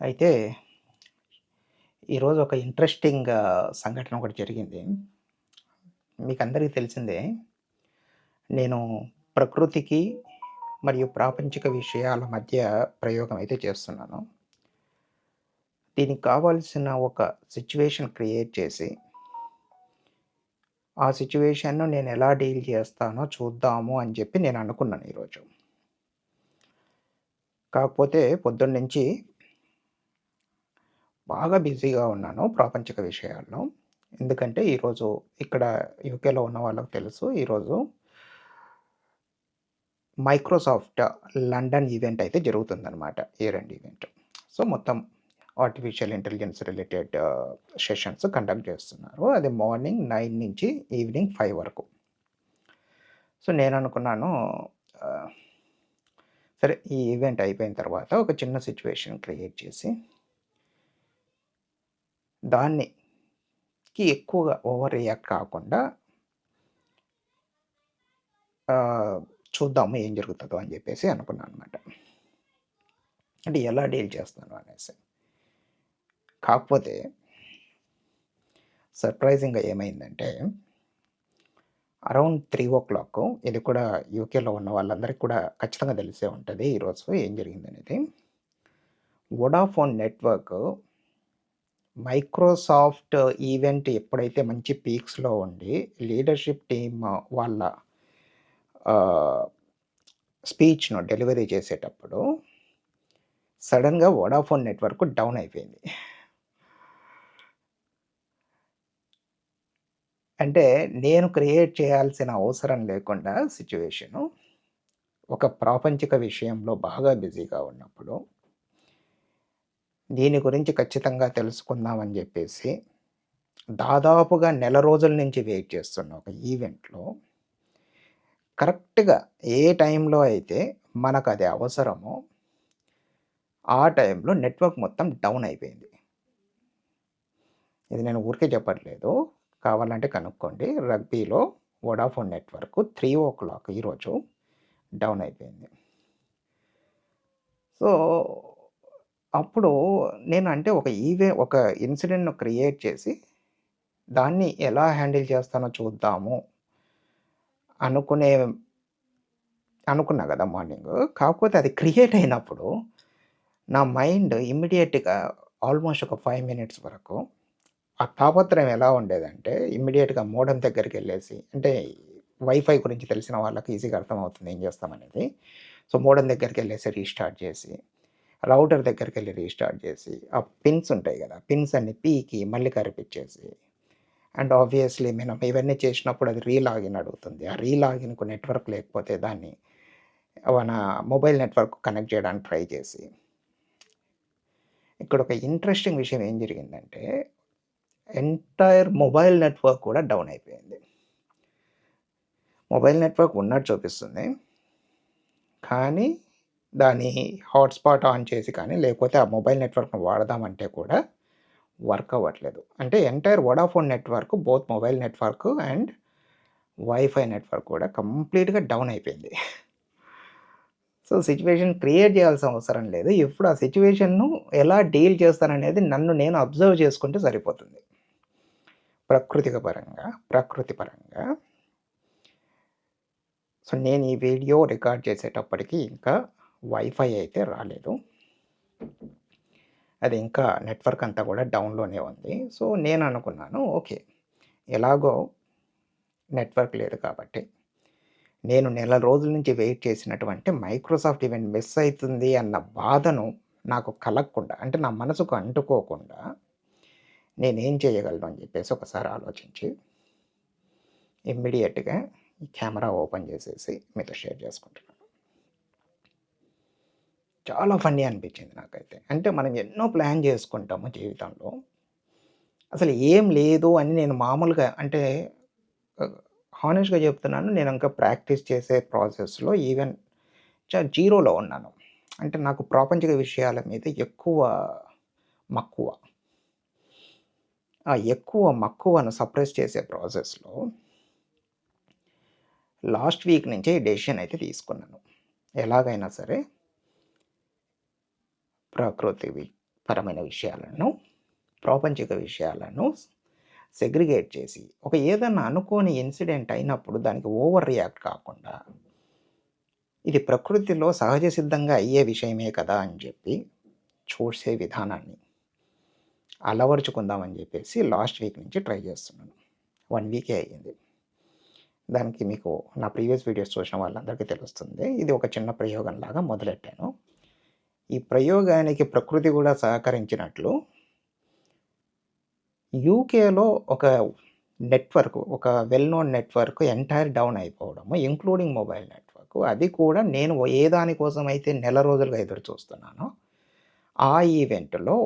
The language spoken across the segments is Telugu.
అయితే ఈరోజు ఒక ఇంట్రెస్టింగ్ సంఘటన ఒకటి జరిగింది. మీకు అందరికీ తెలిసిందే. నేను ప్రకృతికి మరియు ప్రాపంచిక విషయాల మధ్య ప్రయోగం అయితే చేస్తున్నాను. దీనికి కావాల్సిన ఒక సిచ్యువేషన్ క్రియేట్ చేసి ఆ సిచువేషన్ను నేను ఎలా డీల్ చేస్తానో చూద్దాము అని చెప్పి నేను అనుకున్నాను ఈరోజు. కాకపోతే పొద్దున్న నుంచి బాగా బిజీగా ఉన్నాను ప్రాపంచిక విషయాల్లో. ఎందుకంటే ఈరోజు ఇక్కడ యూకేలో ఉన్న వాళ్ళకి తెలుసు. ఈరోజు మైక్రోసాఫ్ట్ లండన్ ఈవెంట్ అయితే జరుగుతుందనమాట. ఇయర్ రెండు ఈవెంట్. సో, మొత్తం artificial intelligence related sessions conduct చేస్తున్నారు. అది మార్నింగ్ నైన్ నుంచి ఈవినింగ్ ఫైవ్ వరకు. సో, నేను అనుకున్నాను సరే ఈ ఈవెంట్ అయిపోయిన తర్వాత ఒక చిన్న సిచ్యువేషన్ క్రియేట్ చేసి దాన్నికి ఎక్కువగా ఓవర్ రియాక్ట్ కాకుండా చూద్దాము ఏం జరుగుతుందో అని చెప్పేసి అనుకున్నాను అనమాట అంటే ఎలా డీల్ చేస్తాను అనేసి. కాకపోతే సర్ప్రైజింగ్‌గా ఏమైందంటే అరౌండ్ 3:00 ఇది కూడా యూకేలో ఉన్న వాళ్ళందరికీ కూడా ఖచ్చితంగా తెలిసే ఉంటుంది ఈరోజు ఏం జరిగిందనేది. వొడాఫోన్ నెట్వర్క్ మైక్రోసాఫ్ట్ ఈవెంట్ ఎప్పుడైతే మంచి పీక్స్‌లో ఉండి లీడర్‌షిప్ టీమ్ వాళ్ళ ఆహ్, స్పీచ్‌ను డెలివరీ చేసేటప్పుడు సడెన్‌గా వోడాఫోన్ నెట్వర్క్ డౌన్ అయిపోయింది. అంటే నేను క్రియేట్ చేయాల్సిన అవసరం లేకుండా సిట్యుయేషను ఒక ప్రాపంచిక విషయంలో బాగా బిజీగా ఉన్నప్పుడు దీని గురించి ఖచ్చితంగా తెలుసుకుందాం అని చెప్పేసి దాదాపుగా నెల రోజుల నుంచి వెయిట్ చేస్తున్న ఒక ఈవెంట్‌లో కరెక్ట్‌గా ఏ టైంలో అయితే మనకు అది అవసరమో ఆ టైంలో నెట్వర్క్ మొత్తం డౌన్ అయిపోయింది. ఇది నేను ఊరికే చెప్పట్లేదు. కావాలంటే కనుక్కోండి. రగ్బీలో వోడాఫోన్ నెట్వర్క్ 3:00 ఈరోజు డౌన్ అయిపోయింది. సో, అప్పుడు నేను అంటే ఒక ఈవే ఒక ఇన్సిడెంట్‌ను క్రియేట్ చేసి దాన్ని ఎలా హ్యాండిల్ చేస్తానో చూద్దాము అనుకునే అనుకున్నా కదా మార్నింగ్ కాకపోతే అది క్రియేట్ అయినప్పుడు నా మైండ్ ఇమ్మీడియేట్‌గా ఆల్‌మోస్ట్ ఒక ఫైవ్ మినిట్స్ వరకు ఆ తాపత్రయం ఎలా ఉండేదంటే ఇమ్మీడియేట్‌గా దగ్గరికి వెళ్ళేసి అంటే వైఫై గురించి తెలిసిన వాళ్ళకి ఈజీగా అర్థమవుతుంది ఏం చేస్తామనేది. సో, మోడమ్ దగ్గరికి వెళ్ళేసి రీస్టార్ట్ చేసి, రౌటర్ దగ్గరికెళ్ళి రీస్టార్ట్ చేసి, ఆ పిన్స్ ఉంటాయి కదా పిన్స్ అన్ని పీకి మళ్ళీ కరిపించేసి అండ్ ఆబ్వియస్‌లీ మనం ఇవన్నీ చేసినప్పుడు అది రీలాగిన్ అడుగుతుంది. ఆ రీలాగిన్‌కు నెట్వర్క్ లేకపోతే దాన్ని మన మొబైల్ నెట్వర్క్ కనెక్ట్ చేయడానికి ట్రై చేసి ఇక్కడ ఒక ఇంట్రెస్టింగ్ విషయం ఏం జరిగిందంటే ఎంటైర్ మొబైల్ నెట్వర్క్ కూడా డౌన్ అయిపోయింది. మొబైల్ నెట్వర్క్ ఉన్నట్టు చూపిస్తుంది. కానీ దాని హాట్‌స్పాట్ ఆన్ చేసి కానీ లేకపోతే ఆ మొబైల్ నెట్వర్క్‌ని వాడదామంటే కూడా వర్క్ అవ్వట్లేదు. అంటే entire Vodafone network both mobile network and wifi network కూడా కంప్లీట్‌గా డౌన్ అయిపోయింది. సో, సిచ్యువేషన్ క్రియేట్ చేయాల్సిన అవసరం లేదు. ఇప్పుడు ఆ సిచ్యువేషన్ను ఎలా డీల్ చేస్తాననేది నన్ను నేను అబ్జర్వ్ చేసుకుంటే సరిపోతుంది. ప్రకృతిక పరంగా, ప్రకృతి పరంగా సో, నేను ఈ వీడియో రికార్డ్ చేసేటప్పటికి ఇంకా వైఫై అయితే రాలేదు. అది ఇంకా నెట్వర్క్ అంతా కూడా డౌన్‌లోనే ఉంది. సో, నేను అనుకున్నాను ఓకే. ఎలాగో నెట్వర్క్ లేదు కాబట్టి నేను నెల రోజుల నుంచి వెయిట్ చేసినటువంటి మైక్రోసాఫ్ట్ ఈవెంట్ మిస్ అవుతుంది అన్న బాధను నాకు కలగకుండా అంటే నా మనసుకు అంటుకోకుండా నేనేం చేయగలను అని చెప్పేసి ఒకసారి ఆలోచించి ఇమ్మీడియట్గా ఈ కెమెరా ఓపెన్ చేసేసి మీతో షేర్ చేసుకుంటున్నాను. చాలా ఫన్నీ అనిపించింది నాకైతే. అంటే మనం ఎన్నో ప్లాన్ చేసుకుంటాము జీవితంలో. అసలు ఏం లేదు అని నేను మామూలుగా అంటే హానెస్ట్‌గా చెప్తున్నాను. నేను ఇంకా ప్రాక్టీస్ చేసే ప్రాసెస్‌లో ఈవెన్ జీరోలో ఉన్నాను. అంటే నాకు ప్రాపంచిక విషయాల మీద ఎక్కువ మక్కువ. ఆ ఎక్కువ మక్కువను సప్రెస్ చేసే ప్రాసెస్‌లో లాస్ట్ వీక్ నుంచే ఈ డెసిషన్ అయితే తీసుకున్నాను. ఎలాగైనా సరే ప్రకృతివి పరమైన విషయాలను, ప్రాపంచిక విషయాలను సెగ్రిగేట్ చేసి, ఒక ఏదన్నా అనుకోని ఇన్సిడెంట్ అయినప్పుడు దానికి ఓవర్ రియాక్ట్ కాకుండా ఇది ప్రకృతిలో సహజ సిద్ధంగా అయ్యే విషయమే కదా అని చెప్పి చూసే విధానాన్ని అలవరుచుకుందామని చెప్పేసి లాస్ట్ వీక్ నుంచి ట్రై చేస్తున్నాను. వన్ వీకే అయ్యింది. దానికి మీకు నా ప్రీవియస్ వీడియోస్ చూసిన వాళ్ళందరికీ తెలుస్తుంది. ఇది ఒక చిన్న ప్రయోగంలాగా మొదలెట్టాను. ఈ ప్రయోగానికి ప్రకృతి కూడా సహకరించినట్లు యూకేలో ఒక నెట్వర్క్ ఒక well known network entire down అయిపోవడము, ఇంక్లూడింగ్ మొబైల్ నెట్వర్క్. అది కూడా నేను ఏ దానికోసం అయితే నెల రోజులుగా ఎదురు చూస్తున్నానో, ఆ ఈవెంట్‌లో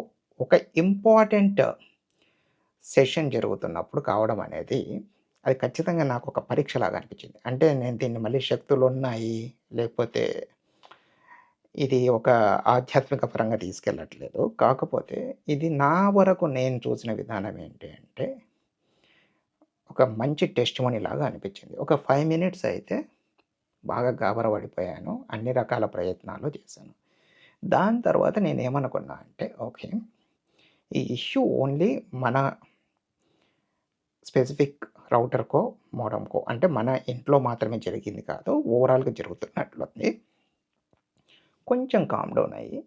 ఒక ఇంపార్టెంట్ సెషన్ జరుగుతున్నప్పుడు కావడం అనేది, అది ఖచ్చితంగా నాకు ఒక పరీక్షలాగా అనిపించింది. అంటే నేను దీన్ని మళ్ళీ శక్తులు ఉన్నాయి లేకపోతే ఇది ఒక ఆధ్యాత్మిక పరంగా తీసుకెళ్ళట్లేదు. కాకపోతే ఇది నా వరకు నేను చూసిన విధానం ఏంటి అంటే, ఒక మంచి టెస్ట్ లాగా అనిపించింది. ఒక ఫైవ్ మినిట్స్ అయితే బాగా గాబరపడిపోయాను అన్ని రకాల ప్రయత్నాలు చేశాను. దాని తర్వాత నేనేమనుకున్నా అంటే, ఓకే. ఈ ఇష్యూ ఓన్లీ మన స్పెసిఫిక్ రౌటర్‌కో, మోడమ్కో అంటే మన ఇంట్లో మాత్రమే జరిగింది కాదు. ఓవరాల్‌గా జరుగుతున్నట్లుంది. కొంచెం కామ్ డౌన్ అయ్యి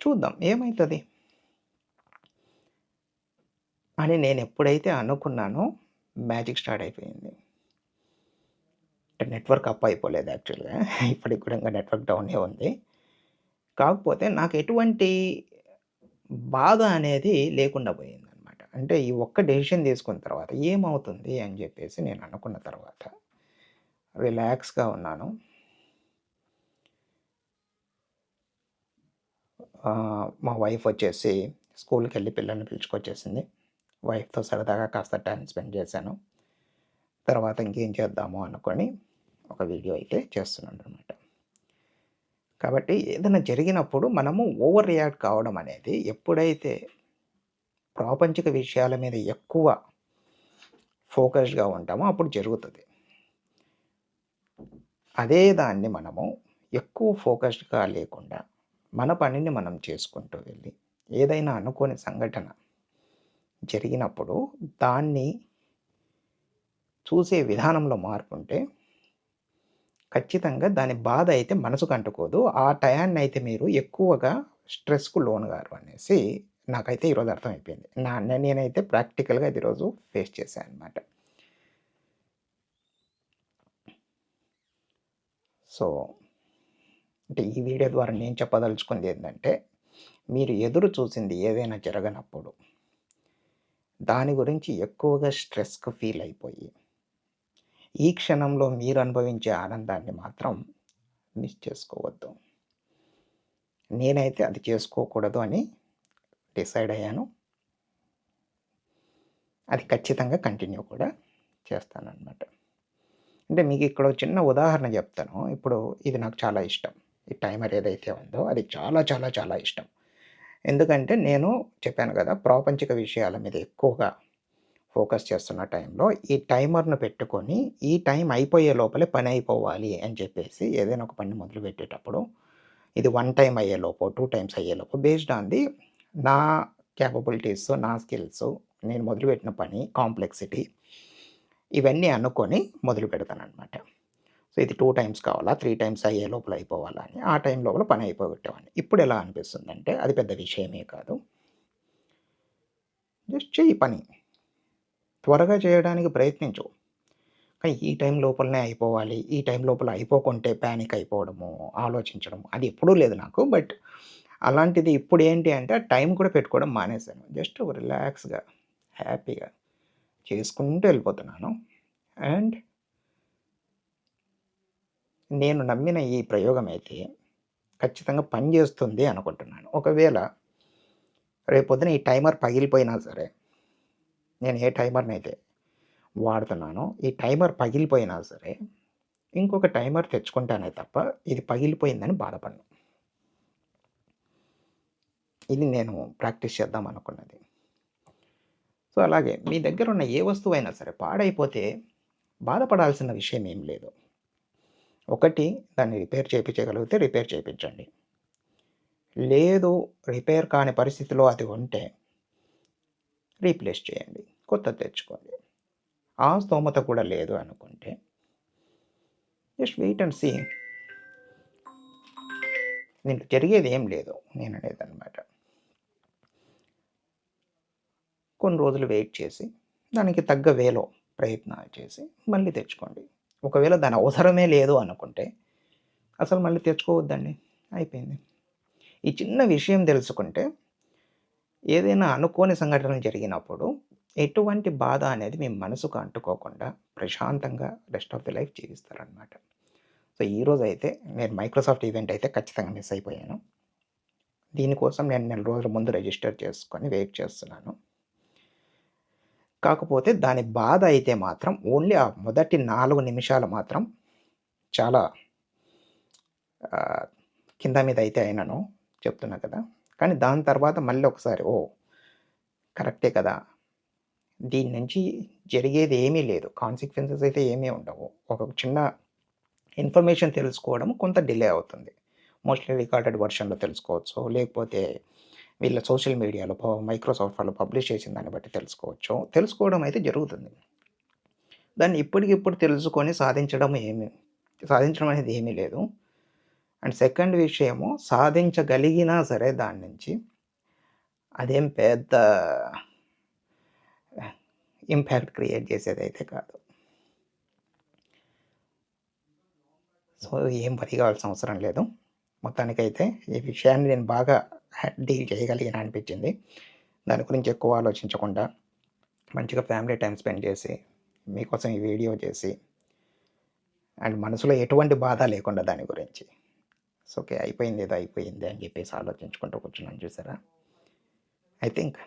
చూద్దాం ఏమవుతుంది అని నేను ఎప్పుడైతే అనుకున్నానో మ్యాజిక్ స్టార్ట్ అయిపోయింది. నెట్వర్క్ అప్ అయిపోలేదు యాక్చువల్‌గా. ఇప్పటికి కూడా నెట్వర్క్ డౌనే ఉంది. కాకపోతే నాకు ఎటువంటి బాధ అనేది లేకుండా పోయిందనమాట. అంటే ఈ ఒక్క డెసిషన్ తీసుకున్న తర్వాత ఏమవుతుంది అని చెప్పేసి నేను అనుకున్న తర్వాత రిలాక్స్‌గా ఉన్నాను. మా వైఫ్ వచ్చేసి స్కూల్కి వెళ్ళి పిల్లల్ని పిలుచుకొచ్చేసింది. వైఫ్‌తో సరదాగా కాస్త టైం స్పెండ్ చేశాను. తర్వాత ఇంకేం చేద్దాము అనుకొని ఒక వీడియో అయితే చేస్తున్నాననమాట. కాబట్టి ఏదైనా జరిగినప్పుడు మనము ఓవర్ రియాక్ట్ కావడం అనేది ఎప్పుడైతే ప్రాపంచిక విషయాల మీద ఎక్కువ ఫోకస్డ్‌గా ఉంటామో అప్పుడు జరుగుతుంది అదే దాన్ని మనము ఎక్కువ ఫోకస్డ్‌గా లేకుండా, మన పనిని మనం చేసుకుంటూ వెళ్ళి, ఏదైనా అనుకోని సంఘటన జరిగినప్పుడు దాన్ని చూసే విధానంలో మార్పుంటే ఖచ్చితంగా దాని బాధ అయితే మనసుకు అంటుకోదు. ఆ టయాన్ని అయితే మీరు ఎక్కువగా స్ట్రెస్‌కు లోనుగారు అనేసి నాకైతే ఈరోజు అర్థమైపోయింది. నా నేనైతే ప్రాక్టికల్‌గా ఇది ఈరోజు ఫేస్ చేశాను అనమాట. సో, అంటే ఈ వీడియో ద్వారా నేను చెప్పదలుచుకుంది ఏంటంటే మీరు ఎదురు చూసింది ఏదైనా జరగనప్పుడు దాని గురించి ఎక్కువగా స్ట్రెస్‌కు ఫీల్ అయిపోయి, ఈ క్షణంలో మీరు అనుభవించే ఆనందాన్ని మాత్రం మిస్ చేసుకోవద్దు. నేనైతే అది చేసుకోకూడదు అని డిసైడ్ అయ్యాను. అది ఖచ్చితంగా కంటిన్యూ కూడా చేస్తానన్నమాట అంటే మీకు ఇక్కడ ఒక చిన్న ఉదాహరణ చెప్తాను. ఇప్పుడు ఇది నాకు చాలా ఇష్టం. ఈ టైమర్ ఏదైతే ఉందో అది చాలా చాలా చాలా ఇష్టం. ఎందుకంటే నేను చెప్పాను కదా! ప్రాపంచిక విషయాల మీద ఎక్కువగా ఫోకస్ చేస్తున్న టైంలో ఈ టైమర్‌ను పెట్టుకొని, ఈ టైం అయిపోయే లోపలే పని అయిపోవాలి అని చెప్పేసి ఏదైనా ఒక పని మొదలుపెట్టేటప్పుడు, ఇది వన్ టైం అయ్యేలోపు టూ టైమ్స్ అయ్యేలోపు బేస్డ్ ఆన్ ది నా క్యాపబిలిటీస్ నా స్కిల్స్, నేను మొదలుపెట్టిన పని కాంప్లెక్సిటీ ఇవన్నీ అనుకొని మొదలు పెడతాను అనమాట సో, ఇది టూ టైమ్స్ కావాలా, త్రీ టైమ్స్ అయ్యే లోపల అయిపోవాలా అని ఆ టైం లోపల పని అయిపోగొట్టేవాడిని. ఇప్పుడు ఎలా అనిపిస్తుందంటే అది పెద్ద విషయమే కాదు. జస్ట్ చేయి పని. త్వరగా చేయడానికి ప్రయత్నించు. కానీ ఈ టైం లోపలనే అయిపోవాలి, ఈ టైం లోపల అయిపోకుంటే ప్యానిక్ అయిపోవడము, ఆలోచించడం అది ఎప్పుడూ లేదు నాకు. బట్ అలాంటిది ఇప్పుడు ఏంటి అంటే ఆ టైం కూడా పెట్టుకోవడం మానేశాను. జస్ట్ రిలాక్స్‌గా, హ్యాపీగా చేసుకుంటూ వెళ్ళిపోతున్నాను. అండ్ నేను నమ్మిన ఈ ప్రయోగం అయితే ఖచ్చితంగా పనిచేస్తుంది అనుకుంటున్నాను. ఒకవేళ రేపొద్దున ఈ టైమర్ పగిలిపోయినా సరే, నేను ఏ టైమర్‌నైతే వాడుతున్నానో, ఈ టైమర్ పగిలిపోయినా సరే, ఇంకొక టైమర్ తెచ్చుకుంటానే తప్ప ఇది పగిలిపోయిందని బాధపడను. ఇది నేను ప్రాక్టీస్ చేద్దాం అనుకున్నది. సో, అలాగే మీ దగ్గర ఉన్న ఏ వస్తువైనా సరే పాడైపోతే బాధపడాల్సిన విషయం ఏం లేదు. ఒకటి దాన్ని రిపేర్ చేయించగలిగితే రిపేర్ చేయించండి లేదు రిపేర్ కాని పరిస్థితిలో అది ఉంటే రీప్లేస్ చేయండి కొత్తది తెచ్చుకోండి. ఆ స్తోమత కూడా లేదు అనుకుంటే జస్ట్ వెయిట్ అండ్ సీ. నేను జరిగేది ఏం లేదు నేను అనేది అనమాట కొన్ని రోజులు వెయిట్ చేసి దానికి తగ్గ వేలో ప్రయత్నాలు చేసి మళ్ళీ తెచ్చుకోండి. ఒకవేళ దాని అవసరమే లేదు అనుకుంటే అసలు మళ్ళీ తెచ్చుకోవద్దండి. అయిపోయింది. ఈ చిన్న విషయం తెలుసుకుంటే ఏదైనా అనుకోని సంఘటన జరిగినప్పుడు ఎటువంటి బాధ అనేది మీ మనసుకు అంటుకోకుండా ప్రశాంతంగా రెస్ట్ ఆఫ్ ది లైఫ్ జీవిస్తారనమాట సో ఈరోజు అయితే నేను మైక్రోసాఫ్ట్ ఈవెంట్ అయితే ఖచ్చితంగా మిస్ అయిపోయాను. దీనికోసం నేను నెల రోజుల ముందు రిజిస్టర్ చేసుకొని వెయిట్ చేస్తున్నాను. కాకపోతే దాని బాధ అయితే మాత్రం ఓన్లీ ఆ మొదటి నాలుగు నిమిషాలు మాత్రం చాలా కింద మీద అయితే అయినాను చెప్తున్నా కదా. కానీ దాని తర్వాత మళ్ళీ ఒకసారి ఓ కరెక్టే కదా. దీని నుంచి జరిగేది ఏమీ లేదు. కాన్సిక్వెన్సెస్ అయితే ఏమీ ఉండవు. ఒక చిన్న ఇన్ఫర్మేషన్ తెలుసుకోవడం కొంత డిలే అవుతుంది. మోస్ట్లీ రికార్డెడ్ వర్షన్లో తెలుసుకోవచ్చు. లేకపోతే వీళ్ళ సోషల్ మీడియాలో మైక్రోసాఫ్ట్ వాళ్ళు పబ్లిష్ చేసిన దాన్ని బట్టి తెలుసుకోవచ్చు. తెలుసుకోవడం అయితే జరుగుతుంది. దాన్ని ఇప్పటికిప్పుడు తెలుసుకొని సాధించడం ఏమి సాధించడం అనేది ఏమీ లేదు. అండ్ సెకండ్ విషయము సాధించగలిగినా సరే దాని నుంచి అదేం పెద్ద ఇంపాక్ట్ క్రియేట్ చేసేది అయితే కాదు. సో ఏం వరి కావాల్సిన అవసరం లేదు. మొత్తానికైతే ఈ విషయాన్ని నేను బాగా డీల్ చేయగలిగిన అనిపించింది దాని గురించి ఎక్కువ ఆలోచించకుండా మంచిగా ఫ్యామిలీ టైం స్పెండ్ చేసి మీకోసం ఈ వీడియో చేసి అండ్ మనసులో ఎటువంటి బాధ లేకుండా దాని గురించి. సో ఓకే అయిపోయింది ఏదో అయిపోయింది అని చెప్పేసి ఆలోచించుకుంటూ కూర్చున్నాను చూసారా? ఐ థింక్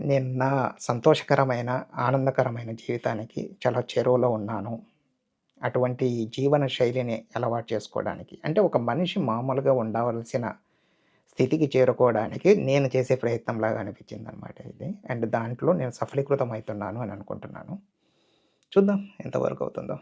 నేను నా సంతోషకరమైన ఆనందకరమైన జీవితానికి చాలా చెరువులో ఉన్నాను. అటువంటి జీవన శైలిని అలవాటు చేసుకోవడానికి. అంటే ఒక మనిషి మామూలుగా ఉండవలసిన స్థితికి చేరుకోవడానికి నేను చేసే ప్రయత్నంలాగా అనిపించింది అనమాట ఇది. అండ్ దాంట్లో నేను సఫలీకృతం అవుతున్నాను అని అనుకుంటున్నాను. చూద్దాం ఎంతవరకు అవుతుందో.